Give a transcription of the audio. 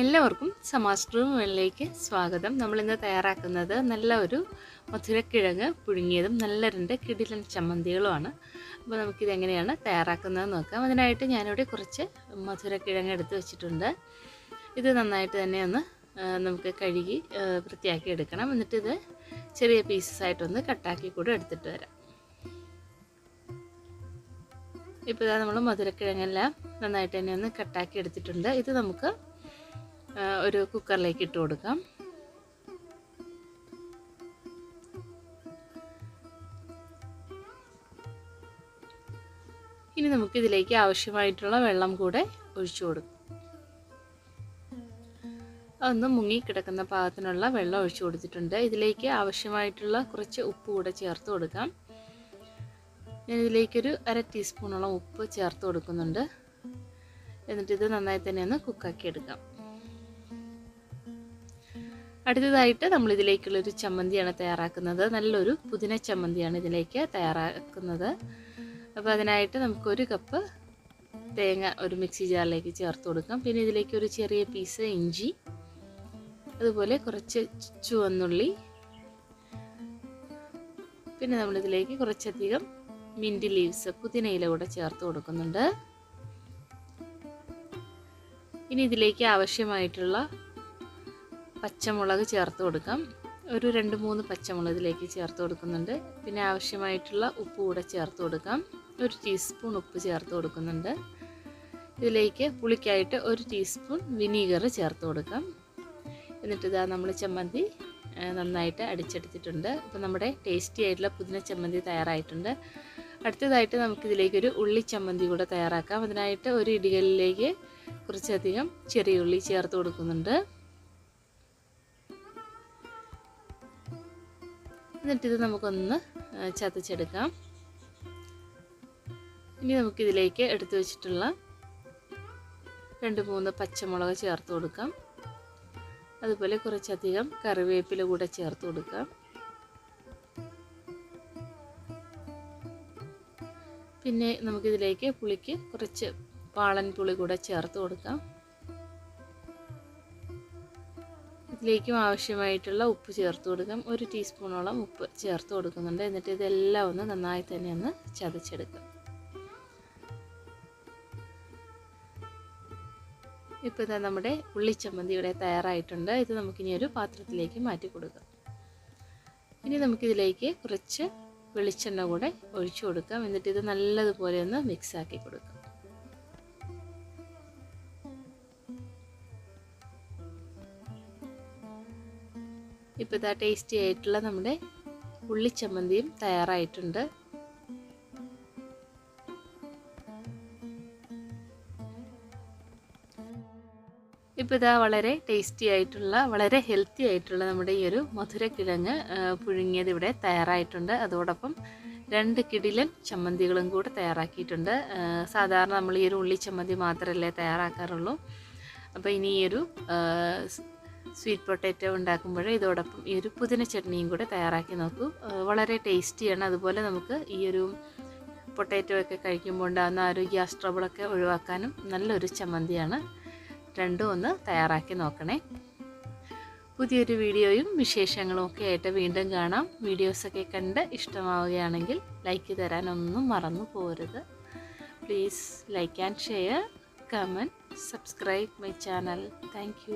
എല്ലാവർക്കും സമാസ് മുകളിലേക്ക് സ്വാഗതം. നമ്മളിന്ന് തയ്യാറാക്കുന്നത് നല്ല ഒരു മധുരക്കിഴങ്ങ് പുഴുങ്ങിയതും നല്ല രണ്ട് കിടിലൻ ചമ്മന്തികളുമാണ്. അപ്പോൾ നമുക്കിത് എങ്ങനെയാണ് തയ്യാറാക്കുന്നത് നോക്കാം. അതിനായിട്ട് ഞാനിവിടെ കുറച്ച് മധുരക്കിഴങ്ങ് എടുത്ത് വെച്ചിട്ടുണ്ട്. ഇത് നന്നായിട്ട് തന്നെ ഒന്ന് നമുക്ക് കഴുകി വൃത്തിയാക്കി എടുക്കണം. എന്നിട്ട് ഇത് ചെറിയ പീസസ് ആയിട്ടൊന്ന് കട്ടാക്കി കൂടെ എടുത്തിട്ട് വരാം. ഇപ്പോൾ ഇതാ നമ്മൾ മധുരക്കിഴങ്ങെല്ലാം നന്നായിട്ട് തന്നെ ഒന്ന് കട്ടാക്കി എടുത്തിട്ടുണ്ട്. ഇത് നമുക്ക് ഒരു കുക്കറിലേക്ക് ഇട്ട് കൊടുക്കാം. ഇനി നമുക്ക് ഇതിലേക്ക് ആവശ്യമായിട്ടുള്ള വെള്ളം കൂടെ ഒഴിച്ചു കൊടുക്കാം. അതൊന്ന് മുങ്ങി കിടക്കുന്ന പാകത്തിനുള്ള വെള്ളം ഒഴിച്ചു കൊടുത്തിട്ടുണ്ട്. ഇതിലേക്ക് ആവശ്യമായിട്ടുള്ള കുറച്ച് ഉപ്പ് കൂടെ ചേർത്ത് കൊടുക്കാം. ഞാൻ ഇതിലേക്കൊരു അര ടീസ്പൂണോളം ഉപ്പ് ചേർത്ത് കൊടുക്കുന്നുണ്ട്. എന്നിട്ട് ഇത് നന്നായി തന്നെ ഒന്ന് കുക്കാക്കി എടുക്കാം. അടുത്തതായിട്ട് നമ്മൾ ഇതിലേക്കുള്ളൊരു ചമ്മന്തിയാണ് തയ്യാറാക്കുന്നത്. നല്ലൊരു പുതിന ചമ്മന്തിയാണ് ഇതിലേക്ക് തയ്യാറാക്കുന്നത്. അപ്പോൾ അതിനായിട്ട് നമുക്കൊരു കപ്പ് തേങ്ങ ഒരു മിക്സി ജാറിലേക്ക് ചേർത്ത് കൊടുക്കാം. പിന്നെ ഇതിലേക്ക് ഒരു ചെറിയ പീസ് ഇഞ്ചി അതുപോലെ കുറച്ച് ചുവന്നുള്ളി പിന്നെ നമ്മളിതിലേക്ക് കുറച്ചധികം മിന്റ് ലീവ്സ് പുതിനയില കൂടെ ചേർത്ത് കൊടുക്കുന്നുണ്ട്. ഇനി ഇതിലേക്ക് ആവശ്യമായിട്ടുള്ള പച്ചമുളക് ചേർത്ത് കൊടുക്കാം. ഒരു രണ്ട് മൂന്ന് പച്ചമുളക് ഇതിലേക്ക് ചേർത്ത് കൊടുക്കുന്നുണ്ട്. പിന്നെ ആവശ്യമായിട്ടുള്ള ഉപ്പ് കൂടെ ചേർത്ത് കൊടുക്കാം. ഒരു ടീസ്പൂൺ ഉപ്പ് ചേർത്ത് കൊടുക്കുന്നുണ്ട്. ഇതിലേക്ക് പുളിക്കായിട്ട് ഒരു ടീസ്പൂൺ വിനീഗർ ചേർത്ത് കൊടുക്കാം. എന്നിട്ട് ഇതാ നമ്മൾ ചമ്മന്തി നന്നായിട്ട് അടിച്ചെടുത്തിട്ടുണ്ട്. അപ്പോൾ നമ്മുടെ ടേസ്റ്റി ആയിട്ടുള്ള പുതിന ചമ്മന്തി തയ്യാറായിട്ടുണ്ട്. അടുത്തതായിട്ട് നമുക്കിതിലേക്കൊരു ഉള്ളി ചമ്മന്തി കൂടെ തയ്യാറാക്കാം. അതിനായിട്ട് ഒരു ഇടികളിലേക്ക് കുറച്ചധികം ചെറിയ ഉള്ളി ചേർത്ത് കൊടുക്കുന്നുണ്ട്. എന്നിട്ടിത് നമുക്കൊന്ന് ചതച്ചെടുക്കാം. ഇനി നമുക്കിതിലേക്ക് എടുത്തു വച്ചിട്ടുള്ള രണ്ട് മൂന്ന് പച്ചമുളക് ചേർത്ത് കൊടുക്കാം. അതുപോലെ കുറച്ചധികം കറിവേപ്പില കൂടെ ചേർത്ത് കൊടുക്കാം. പിന്നെ നമുക്കിതിലേക്ക് പുളിക്ക് കുറച്ച് പാളൻ പുളി കൂടെ ചേർത്ത് കൊടുക്കാം. ഇതിലേക്കും ആവശ്യമായിട്ടുള്ള ഉപ്പ് ചേർത്ത് കൊടുക്കാം. ഒരു ടീസ്പൂണോളം ഉപ്പ് ചേർത്ത് കൊടുക്കുന്നുണ്ട്. എന്നിട്ട് ഇതെല്ലാം ഒന്ന് നന്നായി തന്നെ ഒന്ന് ചതച്ചെടുക്കാം. ഇപ്പോൾ ഇതാ നമ്മുടെ ഉള്ളിച്ചമ്മന്തി ഇവിടെ തയ്യാറായിട്ടുണ്ട്. ഇത് നമുക്കിനി ഒരു പാത്രത്തിലേക്ക് മാറ്റി കൊടുക്കാം. ഇനി നമുക്കിതിലേക്ക് കുറച്ച് വെളിച്ചെണ്ണ കൂടെ ഒഴിച്ചു കൊടുക്കാം. എന്നിട്ട് ഇത് നല്ലതുപോലെ ഒന്ന് മിക്സാക്കി കൊടുക്കാം. ഇപ്പോൾ ഇതാ ടേസ്റ്റി ആയിട്ടുള്ള നമ്മുടെ ഉള്ളിച്ചമ്മന്തിയും തയ്യാറായിട്ടുണ്ട്. ഇപ്പോൾ ഇതാ വളരെ ടേസ്റ്റി ആയിട്ടുള്ള വളരെ ഹെൽത്തി ആയിട്ടുള്ള നമ്മുടെ ഈ ഒരു മധുരക്കിഴങ്ങ് പുഴുങ്ങിയത് ഇവിടെ തയ്യാറായിട്ടുണ്ട്. അതോടൊപ്പം രണ്ട് കിടിലൻ ചമ്മന്തികളും കൂടെ തയ്യാറാക്കിയിട്ടുണ്ട്. സാധാരണ നമ്മൾ ഈ ഒരു ഉള്ളി ചമ്മന്തി മാത്രമല്ലേ തയ്യാറാക്കാറുള്ളൂ. അപ്പോൾ ഇനി ഈ ഒരു സ്വീറ്റ് പൊട്ടാറ്റോ ഉണ്ടാക്കുമ്പോൾ ഇതോടൊപ്പം ഈ ഒരു പുതിന ചട്നിയും കൂടെ തയ്യാറാക്കി നോക്കൂ. വളരെ ടേസ്റ്റിയാണ്. അതുപോലെ നമുക്ക് ഈ ഒരു പൊട്ടാറ്റോ ഒക്കെ കഴിക്കുമ്പോൾ ഉണ്ടാകുന്ന ആ ഒരു ഗ്യാസ് ട്രബിളൊക്കെ ഒഴിവാക്കാനും നല്ലൊരു ചമ്മന്തിയാണ്. രണ്ടും ഒന്ന് തയ്യാറാക്കി നോക്കണേ. പുതിയൊരു വീഡിയോയും വിശേഷങ്ങളും ഒക്കെ ആയിട്ട് വീണ്ടും കാണാം. വീഡിയോസൊക്കെ കണ്ട് ഇഷ്ടമാവുകയാണെങ്കിൽ ലൈക്ക് തരാനൊന്നും മറന്നു പോരുത്. Please like and share comment subscribe my channel. Thank